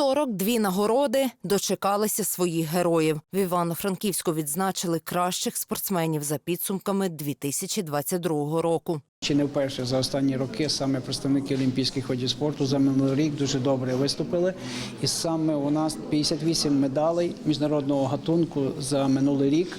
42 нагороди дочекалися своїх героїв. В Івано-Франківську відзначили кращих спортсменів за підсумками 2022 року. Чи не вперше за останні роки саме представники олімпійських видів спорту за минулий рік дуже добре виступили. І саме у нас 58 медалей міжнародного гатунку за минулий рік.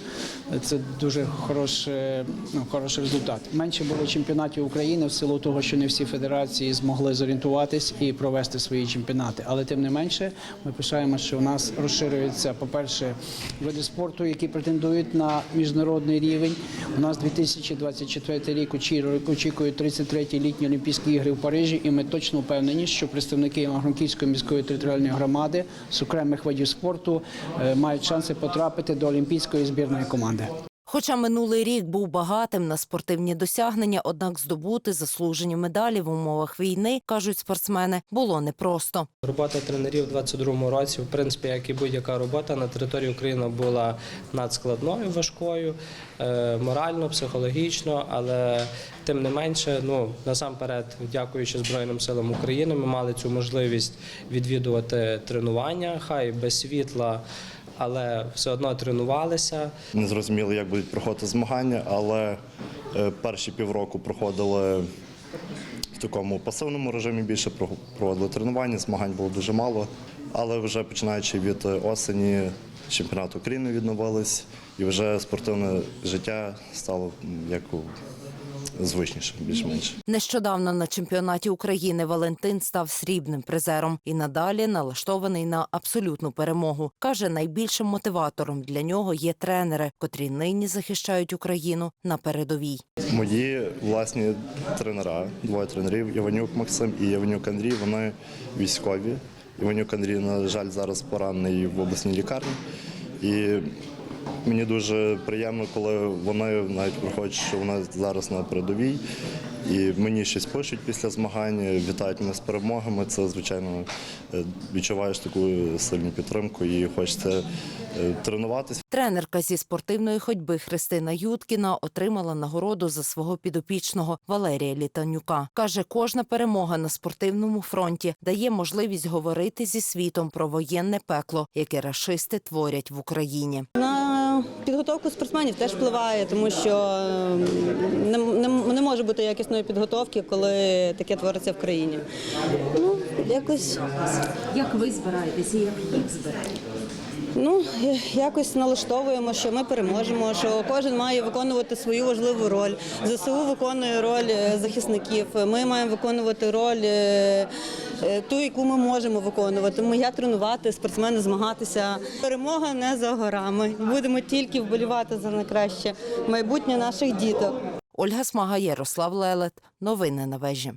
Це дуже хороший, ну, хороший результат. Менше було чемпіонатів України в силу того, що не всі федерації змогли зорієнтуватись і провести свої чемпіонати. Але тим не менше, ми пишаємо, що у нас розширюються, по-перше, види спорту, які претендують на міжнародний рівень. У нас 2024 рік у очі- очікують 33-ті літні Олімпійські ігри в Парижі, і ми точно впевнені, що представники Івано-Франківської міської територіальної громади з окремих видів спорту е, мають шанси потрапити до олімпійської збірної команди. Хоча минулий рік був багатим на спортивні досягнення, однак здобути заслужені медалі в умовах війни, кажуть спортсмени, було непросто. Робота тренерів у 22-му році, в принципі, як і будь-яка робота на території України була надскладною, важкою, е, морально, психологічно, але тим не менше, ну насамперед, дякуючи Збройним силам України, ми мали цю можливість відвідувати тренування, хай без світла, але все одно тренувалися. Не зрозуміли, як будуть проходити змагання, але е, перші півроку проходили в такому пасивному режимі, більше проводили тренування, змагань було дуже мало. Але вже починаючи від осені чемпіонату України відновились, і вже спортивне життя стало як звичніше, більш-менш. Нещодавно на чемпіонаті України Валентин став срібним призером і надалі налаштований на абсолютну перемогу. каже, найбільшим мотиватором для нього є тренери, котрі нині захищають Україну на передовій. Мої власні тренера, двоє тренерів Іванюк Максим і Іванюк Андрій, вони військові. Іванюк Андрій, на жаль, зараз поранений в обласній лікарні. І мені дуже приємно, коли вони навіть приходять, що вони зараз на передовій. І мені щось пишуть після змагань, вітають мене з перемогами. Це, звичайно, е, відчуваєш таку сильну підтримку і хочеться е, тренуватись. Тренерка зі спортивної ходьби Христина Юткіна отримала нагороду за свого підопічного Валерія Літанюка. Каже, кожна перемога на спортивному фронті дає можливість говорити зі світом про воєнне пекло, яке рашисти творять в Україні. Підготовку спортсменів теж впливає, тому що е, не, не, не може бути якісної підготовки, коли таке твориться в країні. Ну, якось, Як ви збираєтеся? Як їх збираєте? ну, якось налаштовуємо, що ми переможемо, що кожен має виконувати свою важливу роль. ЗСУ виконує роль е, захисників. Ми маємо виконувати роль е, ту, яку ми можемо виконувати. Моя тренувати, спортсмени змагатися. Перемога не за горами. Будемо тільки вболівати за найкраще майбутнє наших діток. Ольга Смага, Ярослав Лелет. Новини на вежі.